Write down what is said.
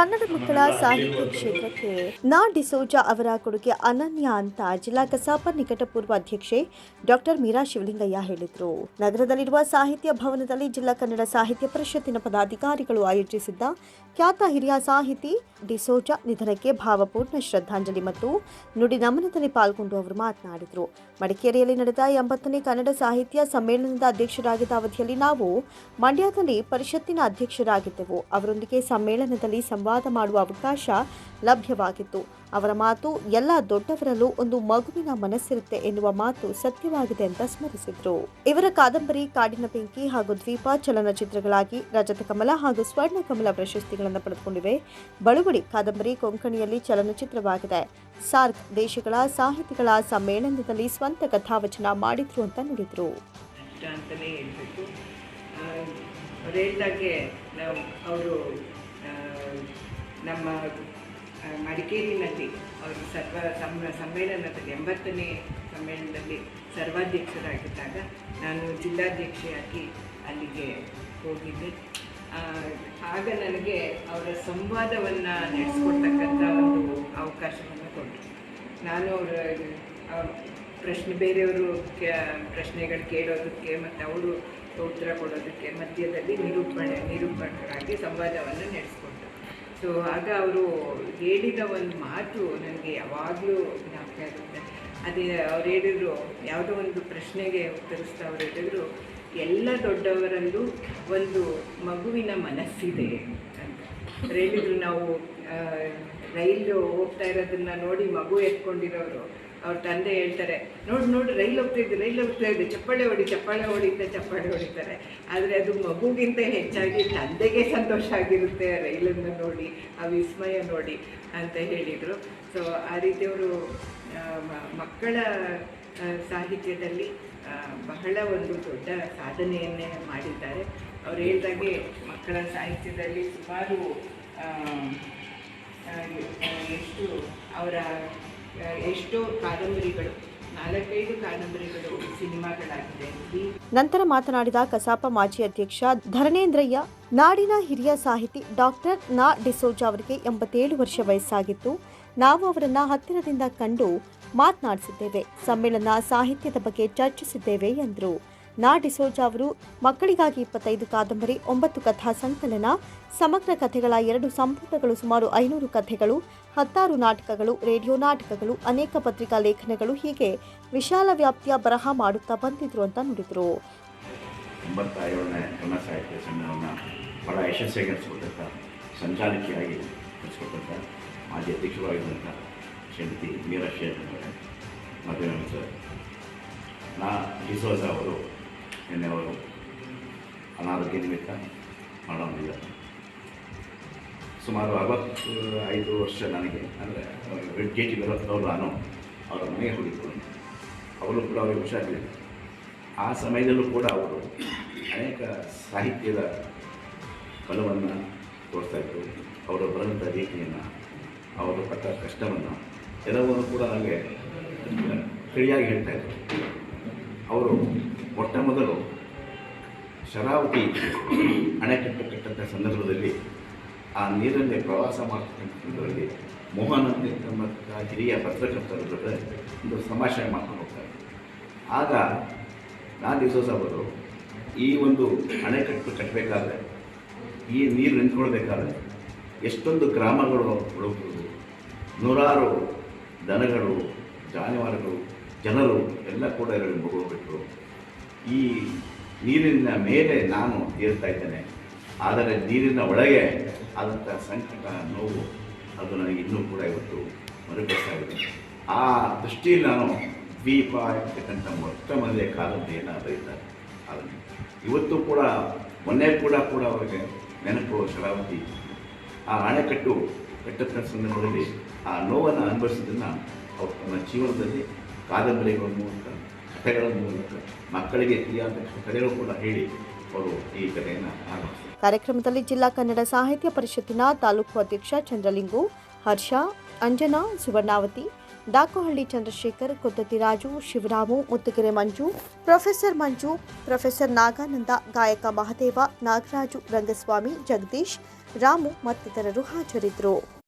ಕನ್ನಡ ಮಕ್ಕಳ ಸಾಹಿತ್ಯ ಕ್ಷೇತ್ರಕ್ಕೆ ನಾ ಡಿಸೋಜಾ ಅವರ ಕೊಡುಗೆ ಅನನ್ಯ ಅಂತ ಜಿಲ್ಲಾ ಕಸಾಪ ನಿಕಟಪೂರ್ವ ಅಧ್ಯಕ್ಷೆ ಡಾಕ್ಟರ್ ಮೀರಾ ಶಿವಲಿಂಗಯ್ಯ ಹೇಳಿದರು. ನಗರದಲ್ಲಿರುವ ಸಾಹಿತ್ಯ ಭವನದಲ್ಲಿ ಜಿಲ್ಲಾ ಕನ್ನಡ ಸಾಹಿತ್ಯ ಪರಿಷತ್ತಿನ ಪದಾಧಿಕಾರಿಗಳು ಆಯೋಜಿಸಿದ್ದ ಖ್ಯಾತ ಹಿರಿಯ ಸಾಹಿತಿ ಡಿಸೋಜಾ ನಿಧನಕ್ಕೆ ಭಾವಪೂರ್ಣ ಶ್ರದ್ಧಾಂಜಲಿ ಮತ್ತು ನುಡಿ ನಮನದಲ್ಲಿ ಪಾಲ್ಗೊಂಡು ಅವರು ಮಾತನಾಡಿದರು. ಮಡಿಕೇರಿಯಲ್ಲಿ ನಡೆದ ಎಂಬತ್ತನೇ ಕನ್ನಡ ಸಾಹಿತ್ಯ ಸಮ್ಮೇಳನದ ಅಧ್ಯಕ್ಷರಾಗಿದ್ದ ಅವಧಿಯಲ್ಲಿ ನಾವು ಮಂಡ್ಯದಲ್ಲಿ ಪರಿಷತ್ತಿನ ಅಧ್ಯಕ್ಷರಾಗಿದ್ದೆವು. ಅವರೊಂದಿಗೆ ಸಮ್ಮೇಳನದಲ್ಲಿ ಸಂವಾದ ಮಾಡುವ ಅವಕಾಶ ಲಭ್ಯವಾಗಿತ್ತು. ಅವರ ಮಾತು ಎಲ್ಲ ದೊಡ್ಡವರಲ್ಲೂ ಒಂದು ಮಗುವಿನ ಮನಸ್ಸಿರುತ್ತೆ ಎನ್ನುವ ಮಾತು ಸತ್ಯವಾಗಿದೆ ಅಂತ ಸ್ಮರಿಸಿದ್ರು. ಇವರ ಕಾದಂಬರಿ, ಕಾಡಿನ ಬೆಂಕಿ ಹಾಗೂ ದ್ವೀಪ ಚಲನಚಿತ್ರಗಳಾಗಿ ರಜತ ಕಮಲ ಹಾಗೂ ಸ್ವರ್ಣ ಕಮಲ ಪ್ರಶಸ್ತಿಗಳನ್ನು ಪಡೆದುಕೊಂಡಿವೆ. ಬಳುವಳಿ ಕಾದಂಬರಿ ಕೊಂಕಣಿಯಲ್ಲಿ ಚಲನಚಿತ್ರವಾಗಿದೆ. ಸಾರ್ಕ್ ದೇಶಗಳ ಸಾಹಿತಿಗಳ ಸಮ್ಮೇಳನದಲ್ಲಿ ಸ್ವಂತ ಕಥಾವಚನ ಮಾಡಿದ್ರು ಅಂತ ನುಡಿದ್ರು. ಅವರು ನಮ್ಮ ಮಡಿಕೇರಿನಲ್ಲಿ, ಅವರು ಸರ್ವ ಸಮ್ಮ ಸಮ್ಮೇಳನದಲ್ಲಿ, ಎಂಬತ್ತನೇ ಸಮ್ಮೇಳನದಲ್ಲಿ ಸರ್ವಾಧ್ಯಕ್ಷರಾಗಿದ್ದಾಗ ನಾನು ಜಿಲ್ಲಾಧ್ಯಕ್ಷೆಯಾಗಿ ಅಲ್ಲಿಗೆ ಹೋಗಿದ್ದೆ. ಆಗ ನನಗೆ ಅವರ ಸಂವಾದವನ್ನು ನಡೆಸ್ಕೊಡ್ತಕ್ಕಂಥ ಒಂದು ಅವಕಾಶವನ್ನು ಕೊಟ್ಟರು. ನಾನು ಅವರ ಪ್ರಶ್ನೆ, ಬೇರೆಯವರು ಪ್ರಶ್ನೆಗಳು ಕೇಳೋದಕ್ಕೆ ಮತ್ತು ಅವರು ಉತ್ತರ ಕೊಡೋದಕ್ಕೆ ಮಧ್ಯದಲ್ಲಿ ನಿರೂಪಣೆ ನಿರೂಪಣರಾಗಿ ಸಂವಾದವನ್ನು ನಡೆಸ್ಕೊಟ್ರು ಸೊ ಆಗ ಅವರು ಹೇಳಿದ ಒಂದು ಮಾತು ನನಗೆ ಯಾವಾಗಲೂ ಜ್ಞಾಪಕ ಆಗುತ್ತೆ. ಅದೇ ಅವ್ರು ಹೇಳಿದ್ರು, ಯಾವುದೋ ಒಂದು ಪ್ರಶ್ನೆಗೆ ಉತ್ತರಿಸ್ತಾ ಅವ್ರು ಹೇಳಿದ್ರು, ಎಲ್ಲ ದೊಡ್ಡವರಲ್ಲೂ ಒಂದು ಮಗುವಿನ ಮನಸ್ಸಿದೆ ಅಂತ. ಹೇಳಿದ್ರು, ನಾವು ರೈಲು ಹೋಗ್ತಾ ಇರೋದನ್ನ ನೋಡಿ ಮಗು ಎತ್ಕೊಂಡಿರೋರು ಅವ್ರ ತಂದೆ ಹೇಳ್ತಾರೆ, ನೋಡಿ ನೋಡಿ, ರೈಲು ಹೋಗ್ತಾ ಇದ್ದು ರೈಲು ಹೋಗ್ತಾ ಇದ್ದು ಚಪ್ಪಾಳೆ ಹೊಡಿ, ಚಪ್ಪಾಳೆ ಹೊಡಿತ ಚಪ್ಪಾಳೆ ಹೊಡಿತಾರೆ. ಆದರೆ ಅದು ಮಗುಗಿಂತ ಹೆಚ್ಚಾಗಿ ತಂದೆಗೆ ಸಂತೋಷ ಆಗಿರುತ್ತೆ, ರೈಲನ್ನು ನೋಡಿ, ಆ ವಿಸ್ಮಯ ನೋಡಿ ಅಂತ ಹೇಳಿದರು. ಸೊ ಆ ರೀತಿ ಅವರು ಮಕ್ಕಳ ಸಾಹಿತ್ಯದಲ್ಲಿ ಬಹಳ ಒಂದು ದೊಡ್ಡ ಸಾಧನೆಯನ್ನೇ ಮಾಡಿದ್ದಾರೆ. ಅವ್ರು ಹೇಳ್ದಾಗೆ ಮಕ್ಕಳ ಸಾಹಿತ್ಯದಲ್ಲಿ ಸುಮಾರು ಎಷ್ಟು ಅವರ ಎಷ್ಟೋ ಕಾದಂಬರಿಗಳು ನಾಲ್ಕೈದು ಕಾದಂಬರಿಗಳು ಸಿನಿಮಾಗಳಾಗಿದೆ ನಂತರ ಮಾತನಾಡಿದ ಕಸಾಪ ಮಾಜಿ ಅಧ್ಯಕ್ಷ ಧರಣೇಂದ್ರಯ್ಯ, ನಾಡಿನ ಹಿರಿಯ ಸಾಹಿತಿ ಡಾಕ್ಟರ್ ನಾ. ಡಿಸೋಜಾ ಅವರಿಗೆ ಎಂಬತ್ತೇಳು ವರ್ಷ ವಯಸ್ಸಾಗಿತ್ತು. ನಾವು ಅವರನ್ನ ಹತ್ತಿರದಿಂದ ಕಂಡು ಮಾತನಾಡಿಸಿದ್ದೇವೆ. ಸಮ್ಮೇಳನ ಸಾಹಿತ್ಯದ ಬಗ್ಗೆ ಚರ್ಚಿಸಿದ್ದೇವೆ ಎಂದರು. ನಾ ಡಿಸೋಜ ಅವರು ಮಕ್ಕಳಿಗಾಗಿ ಇಪ್ಪತ್ತೈದು ಕಾದಂಬರಿ, ಒಂಬತ್ತು ಕಥಾ ಸಂಕಲನ, ಸಮಗ್ರ ಕಥೆಗಳ ಎರಡು ಸಂಪುಟಗಳು ಸುಮಾರು ಐನೂರು ಕಥೆಗಳು, ಹತ್ತಾರು ನಾಟಕಗಳು, ರೇಡಿಯೋ ನಾಟಕಗಳು, ಅನೇಕ ಪತ್ರಿಕಾ ಲೇಖನಗಳು ಹೀಗೆ ವಿಶಾಲ ವ್ಯಾಪ್ತಿಯ ಬರಹ ಮಾಡುತ್ತಾ ಬಂದಿದ್ರು ಅಂತ ನುಡಿದ್ರು. ಮೀರಾ ಮದುವೆ ಸರ್ ನಾ ಡಿಸೋಜಾ ಅವರು ನಿನ್ನೆ ಅವರು ಅನಾರೋಗ್ಯ ನಿಮಿತ್ತ ಮರಣಹೊಂದಿದ್ದಾರೆ ಸುಮಾರು ಅರವತ್ತು ಐದು ವರ್ಷ ನನಗೆ, ಅಂದರೆ ಕೆ ಜಿ ಬರೋದವ್ರು ನಾನು, ಅವರ ಮನೆಗೆ ಹೋಗಿದ್ದರು ಅವರು ಕೂಡ ಅವರಿಗೆ ಹುಷಾರಿಲ್ಲ. ಆ ಸಮಯದಲ್ಲೂ ಕೂಡ ಅವರು ಅನೇಕ ಸಾಹಿತ್ಯದ ಬಲವನ್ನು ತೋರಿಸ್ತಾ ಇದ್ದರು ಅವರು ಬರೆದಂಥ ರೀತಿಯನ್ನು, ಅವರು ಪಟ್ಟ ಕಷ್ಟವನ್ನು ಎಲ್ಲವನ್ನು ಕೂಡ ನನಗೆ ತಿಳಿಯಾಗಿ ಹೇಳ್ತಾ ಇದ್ದರು ಅವರು ಮೊಟ್ಟ ಮೊದಲು ಶರಾವತಿ ಅಣೆಕಟ್ಟು ಕಟ್ಟಂಥ ಸಂದರ್ಭದಲ್ಲಿ ಆ ನೀರನ್ನೇ ಪ್ರವಾಸ ಮಾಡ್ತಕ್ಕಂಥದ್ರಲ್ಲಿ ಮೋಹನ್ ಅಂತ ಹಿರಿಯ ಪತ್ರಕರ್ತರ ಜೊತೆ ಒಂದು ಸಮಾಶಯ ಮಾಡ್ಕೊಂಡು ಹೋಗ್ತಾರೆ. ಆಗ ನಾ ಡಿಸೋಸ್ ಅವರು ಈ ಒಂದು ಅಣೆಕಟ್ಟು ಕಟ್ಟಬೇಕಾದ್ರೆ, ಈ ನೀರು ನಿಂತ್ಕೊಳ್ಬೇಕಾದ್ರೆ ಎಷ್ಟೊಂದು ಗ್ರಾಮಗಳು ಹುಡುಕುವುದು ನೂರಾರು ದನಗಳು, ಜಾನುವಾರುಗಳು, ಜನರು ಎಲ್ಲ ಕೂಡ ಇದರಲ್ಲಿ ಮುಗಿಬಿಟ್ರು ಈ ನೀರಿನ ಮೇಲೆ ನಾನು ಏರ್ತಾ ಇದ್ದೇನೆ. ಆದರೆ ನೀರಿನ ಒಳಗೆ ಆದಂಥ ಸಂಕಟ, ನೋವು, ಅದು ನನಗೆ ಇನ್ನೂ ಕೂಡ ಇವತ್ತು ಮರುಕಳಿಸ್ತಾ ಇದೆ. ಆ ದೃಷ್ಟಿಯಲ್ಲಿ ನಾನು ದ್ವೀಪ ಇರ್ತಕ್ಕಂಥ ಮೊಟ್ಟ ಮೊದಲೇ ಕಾದಂಬರಿಯನ್ನು ಬರೀತಾರೆ ಅದನ್ನು. ಇವತ್ತು ಕೂಡ, ಮೊನ್ನೆ ಕೂಡ ಕೂಡ ಅವರಿಗೆ ನೆನಪು ಶರಾವತಿ. ಆ ಅಣೆಕಟ್ಟು ಕಟ್ಟದ ಸಂದರ್ಭದಲ್ಲಿ ಆ ನೋವನ್ನು ಅನುಭವಿಸಿದ್ದನ್ನು ಅವರು ತಮ್ಮ ಜೀವನದಲ್ಲಿ ಕಾದಂಬರಿಗಳ ಮೂಲಕ ಮಕ್ಕಳಿಗೆ ಕಥೆಗಳು ಕೂಡ ಹೇಳಿ ಅವರು ಈ ಕಥೆಯನ್ನು ಕಾರ್ಯಕ್ರಮದಲ್ಲಿ ಜಿಲ್ಲಾ ಕನ್ನಡ ಸಾಹಿತ್ಯ ಪರಿಷತ್ತಿನ ತಾಲೂಕು ಅಧ್ಯಕ್ಷ ಚಂದ್ರಲಿಂಗು, ಹರ್ಷ, ಅಂಜನಾ, ಸುವರ್ಣಾವತಿ ದಾಕೋಹಳ್ಳಿ ಚಂದ್ರಶೇಖರ್, ಕೊತ್ತತಿ ರಾಜು, ಶಿವರಾಮು ಮುತ್ತುಗೆರೆ ಮಂಜು, ಪ್ರೊಫೆಸರ್ ಮಂಜು, ಪ್ರೊಫೆಸರ್ ನಾಗಾನಂದ, ಗಾಯಕ ಮಹದೇವ, ನಾಗರಾಜು, ರಂಗಸ್ವಾಮಿ, ಜಗದೀಶ್, ರಾಮು ಮತ್ತಿತರರು ಹಾಜರಿದ್ದರು.